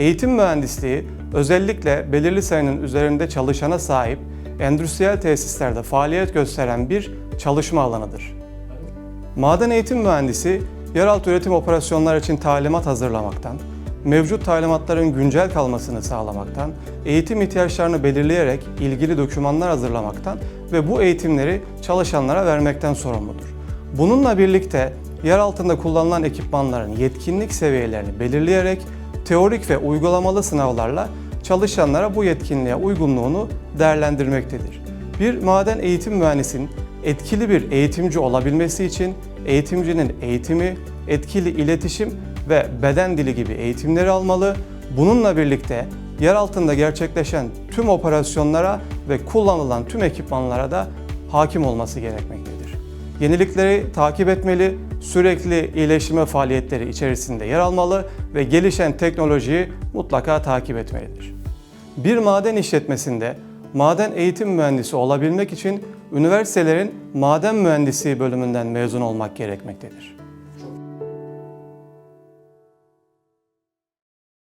Eğitim mühendisliği özellikle belirli sayının üzerinde çalışana sahip endüstriyel tesislerde faaliyet gösteren bir çalışma alanıdır. Maden eğitim mühendisi, yeraltı üretim operasyonları için talimat hazırlamaktan, mevcut talimatların güncel kalmasını sağlamaktan, eğitim ihtiyaçlarını belirleyerek ilgili dokümanlar hazırlamaktan ve bu eğitimleri çalışanlara vermekten sorumludur. Bununla birlikte yer altında kullanılan ekipmanların yetkinlik seviyelerini belirleyerek teorik ve uygulamalı sınavlarla çalışanlara bu yetkinliğe uygunluğunu değerlendirmektedir. Bir maden eğitim mühendisinin etkili bir eğitimci olabilmesi için eğitimcinin eğitimi, etkili iletişim ve beden dili gibi eğitimleri almalı. Bununla birlikte yer altında gerçekleşen tüm operasyonlara ve kullanılan tüm ekipmanlara da hakim olması gerekmektedir. Yenilikleri takip etmeli, sürekli iyileştirme faaliyetleri içerisinde yer almalı ve gelişen teknolojiyi mutlaka takip etmelidir. Bir maden işletmesinde maden eğitim mühendisi olabilmek için üniversitelerin maden mühendisliği bölümünden mezun olmak gerekmektedir.